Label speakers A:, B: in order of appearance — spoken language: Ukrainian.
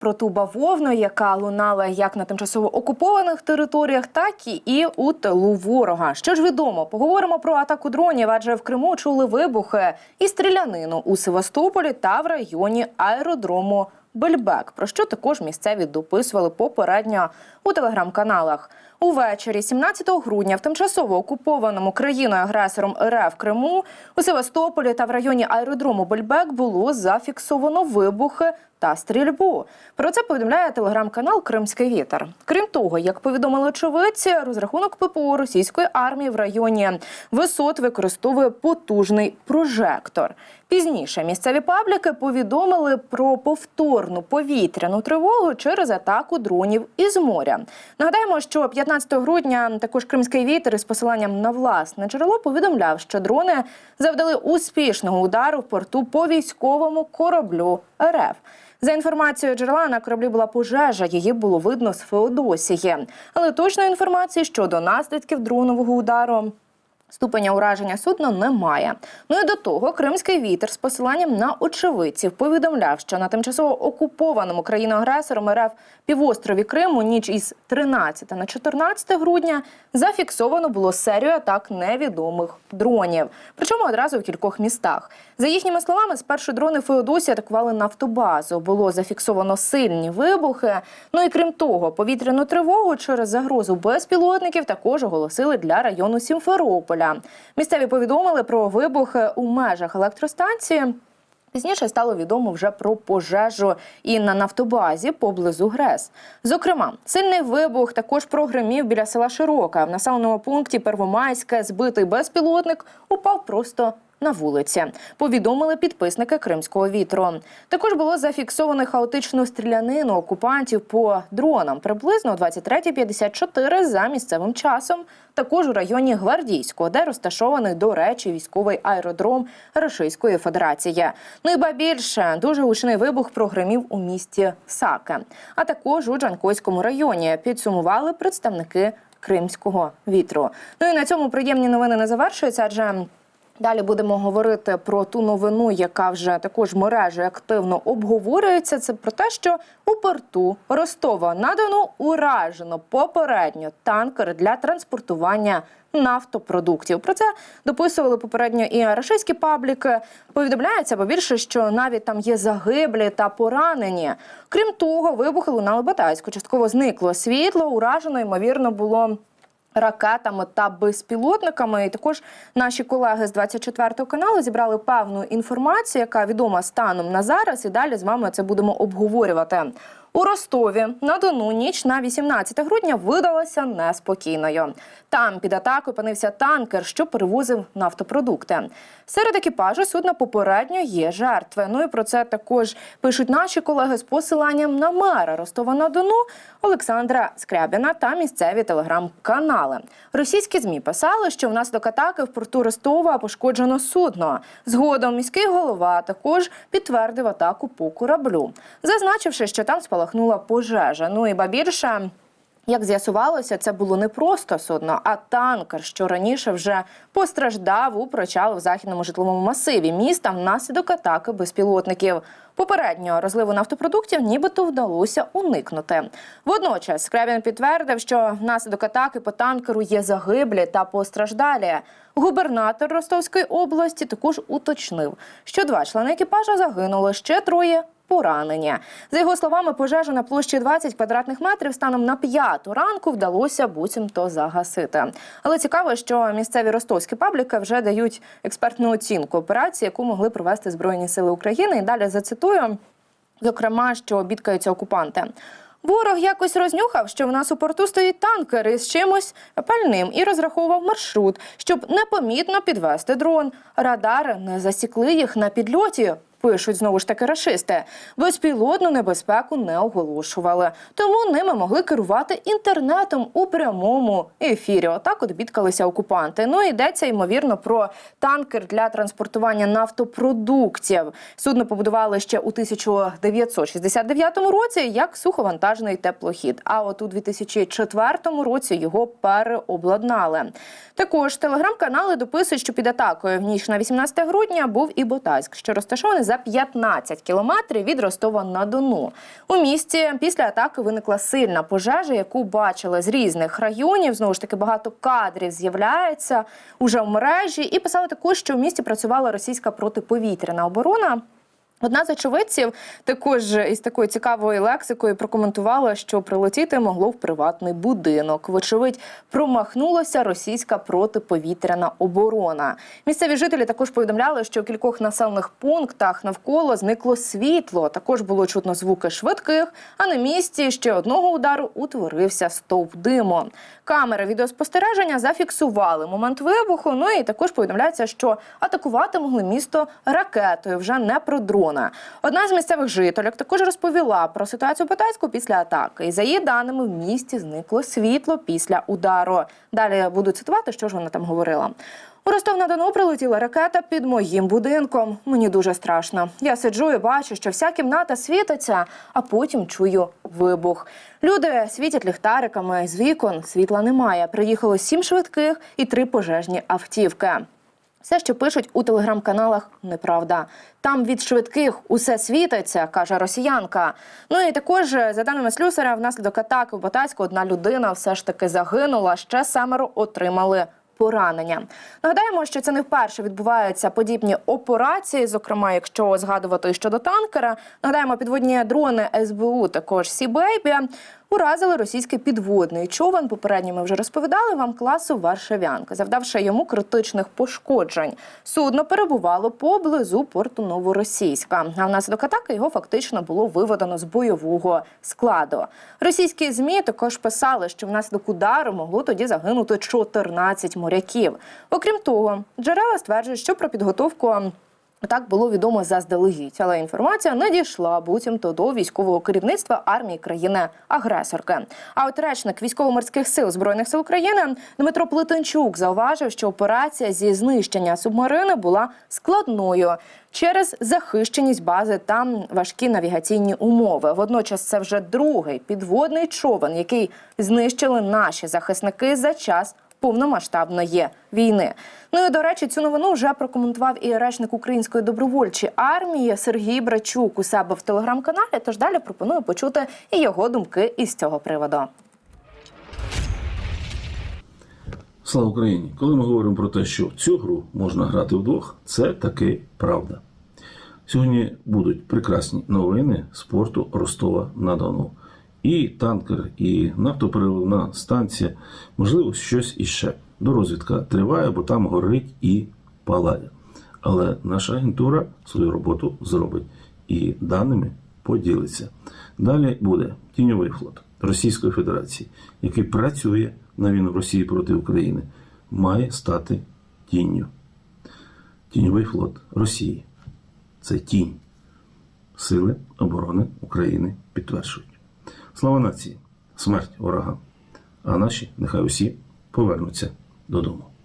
A: Про ту бавовну, яка лунала як на тимчасово окупованих територіях, так і у тилу ворога. Що ж відомо, поговоримо про атаку дронів, адже в Криму чули вибухи і стрілянину у Севастополі та в районі аеродрому Бельбек. Про що також місцеві дописували попередньо у телеграм-каналах. Увечері 17 грудня в тимчасово окупованому країною-агресором РФ Криму у Севастополі та в районі аеродрому Бельбек було зафіксовано вибухи та стрільбу. Про це повідомляє телеграм-канал Кримський вітер. Крім того, як повідомили очевидці, розрахунок ППО російської армії в районі висот використовує потужний прожектор. Пізніше місцеві пабліки повідомили про повторну повітряну тривогу через атаку дронів із моря. Нагадаємо, що 15 грудня також кримський вітер із посиланням на власне джерело повідомляв, що дрони завдали успішного удару в порту по військовому кораблю РФ. За інформацією джерела на кораблі була пожежа. Її було видно з Феодосії. Але точної інформації щодо наслідків дронового удару. Ступеня ураження судна немає. Ну і до того кримський вітер з посиланням на очевидців повідомляв, що на тимчасово окупованому країною-агресором РФ півострові Криму ніч із 13 на 14 грудня зафіксовано було серію атак невідомих дронів. Причому одразу в кількох містах. За їхніми словами, спершу дрони Феодосії атакували нафтобазу. Було зафіксовано сильні вибухи. Ну і крім того, повітряну тривогу через загрозу безпілотників також оголосили для району Сімферополя. Місцеві повідомили про вибухи у межах електростанції. Пізніше стало відомо вже про пожежу і на нафтобазі поблизу ГРЕС. Зокрема, сильний вибух також прогримів біля села Широка. В населеному пункті Первомайське збитий безпілотник упав просто на вулиці. Повідомили підписники Кримського вітру. Також було зафіксовано хаотичну стрілянину окупантів по дронам приблизно о 23.54 за місцевим часом. Також у районі Гвардійського, де розташований, до речі, військовий аеродром Російської Федерації. Ну і ба більше дуже гучний вибух прогремів у місті Саке, а також у Джанкойському районі. Підсумували представники Кримського вітру. Ну і на цьому приємні новини не завершуються, адже Далі будемо говорити про ту новину, яка вже також мережі активно обговорюється. Це про те, що у порту Ростова надано уражено попередньо танкер для транспортування нафтопродуктів. Про це дописували попередньо і рашистські пабліки. Повідомляється, бо більше, що навіть там є загиблі та поранені. Крім того, вибухи лунали батайську. Частково зникло світло. Уражено ймовірно було. Ракетами та безпілотниками, і також наші колеги з 24 каналу зібрали певну інформацію, яка відома станом на зараз. І далі з вами це будемо обговорювати. У Ростові на Дону ніч на 18 грудня видалася неспокійною. Там під атакою опинився танкер, що перевозив нафтопродукти. Серед екіпажу судна попередньо є жертви. Ну і про це також пишуть наші колеги з посиланням на мера Ростова на Дону Олександра Скрябіна та місцеві телеграм-канали. Російські змі писали, що внаслідок атаки в порту Ростова пошкоджено судно. Згодом міський голова також підтвердив атаку по кораблю, зазначивши, що там спалахнула пожежа. Ну і ба більше. Як з'ясувалося, це було не просто судно, а танкер, що раніше вже постраждав у причал в західному житловому масиві міста внаслідок атаки безпілотників. Попередньо розливу нафтопродуктів нібито вдалося уникнути. Водночас Скрябін підтвердив, що внаслідок атаки по танкеру є загиблі та постраждалі. Губернатор Ростовської області також уточнив, що два члени екіпажа загинули ще троє поранення. За його словами, пожежу на площі 20 квадратних метрів станом на п'яту ранку вдалося буцімто загасити. Але цікаво, що місцеві ростовські пабліки вже дають експертну оцінку операції, яку могли провести Збройні Сили України. І далі зацитую, зокрема, що бідкаються окупанти. Ворог якось рознюхав, що в нас у порту стоїть танкер із чимось пальним і розраховував маршрут, щоб непомітно підвести дрон. Радари не засікли їх на підльоті. Пишуть знову ж таки рашисти. Безпілотну небезпеку не оголошували, тому ними могли керувати інтернетом у прямому ефірі. Отак от бідкалися окупанти. Ну йдеться ймовірно про танкер для транспортування нафтопродуктів. Судно побудували ще у 1969 році як суховантажний теплохід. А от у 2004 році його переобладнали. Також телеграм-канали дописують, що під атакою в ніч на 18 грудня був і Ботайськ, що розташований за за 15 кілометрів від Ростова на Дону. У місті після атаки виникла сильна пожежа, яку бачили з різних районів. Знову ж таки, багато кадрів з'являється уже в мережі. І писали також, що в місті працювала російська протиповітряна оборона. Одна з очевидців також із такою цікавою лексикою прокоментувала, що прилетіти могло в приватний будинок. Вочевидь, промахнулася російська протиповітряна оборона. Місцеві жителі також повідомляли, що в кількох населених пунктах навколо зникло світло. Також було чутно звуки швидких. А на місці ще одного удару утворився стовп диму. Камери відеоспостереження зафіксували момент вибуху. Ну і також повідомляється, що атакувати могли місто ракетою, вже не про дрона. Одна з місцевих жителів також розповіла про ситуацію Батайську після атаки. І за її даними, в місті зникло світло після удару. Далі буду цитувати, що ж вона там говорила. У Ростов на Дону прилетіла ракета під моїм будинком. Мені дуже страшно. Я сиджу і бачу, що вся кімната світиться, а потім чую вибух. Люди світять ліхтариками з вікон. Світла немає. Приїхало сім швидких і три пожежні автівки. Все, що пишуть у телеграм-каналах, неправда. Там від швидких усе світиться, каже росіянка. Ну і також, за даними слюсаря, внаслідок атаки в Батайську одна людина все ж таки загинула. Ще семеро отримали поранення. Нагадаємо, що це не вперше відбуваються подібні операції. Зокрема, якщо згадувати щодо танкера, нагадаємо, підводні дрони СБУ, також Сібейбі, уразили російський підводний човен. Попередньо ми вже розповідали вам класу Варшавянка, завдавши йому критичних пошкоджень. Судно перебувало поблизу порту Новоросійська. А внаслідок атаки його фактично було виведено з бойового складу. Російські змі також писали, що внаслідок удару могло тоді загинути 14 моряків. Окрім того, джерела стверджують, що про підготовку. Так було відомо заздалегідь, але інформація не дійшла буцімто до військового керівництва армії країни-агресорки. А от речник військово-морських сил збройних сил України Дмитро Плетенчук зауважив, що операція зі знищення субмарини була складною через захищеність бази та важкі навігаційні умови. Водночас це вже другий підводний човен, який знищили наші захисники за час повномасштабної війни. Ну і до речі, цю новину вже прокоментував і речник української добровольчої армії Сергій Брачук у себе в телеграм-каналі. Тож далі пропоную почути і його думки із цього приводу.
B: Слава Україні! Коли ми говоримо про те, що цю гру можна грати вдвох, це таки правда. Сьогодні будуть прекрасні новини спорту Ростова на Дону. І танкер, і нафтопереливна станція, можливо, щось іще. Дорозвідка триває, бо там горить і палає. Але наша агентура свою роботу зробить і даними поділиться. Далі буде тіньовий флот Російської Федерації, який працює на війну Росії проти України, має стати тінню. Тіньовий флот Росії це тінь. Сили оборони України підтверджують. Слава нації, смерть ворогам, а наші нехай усі повернуться додому.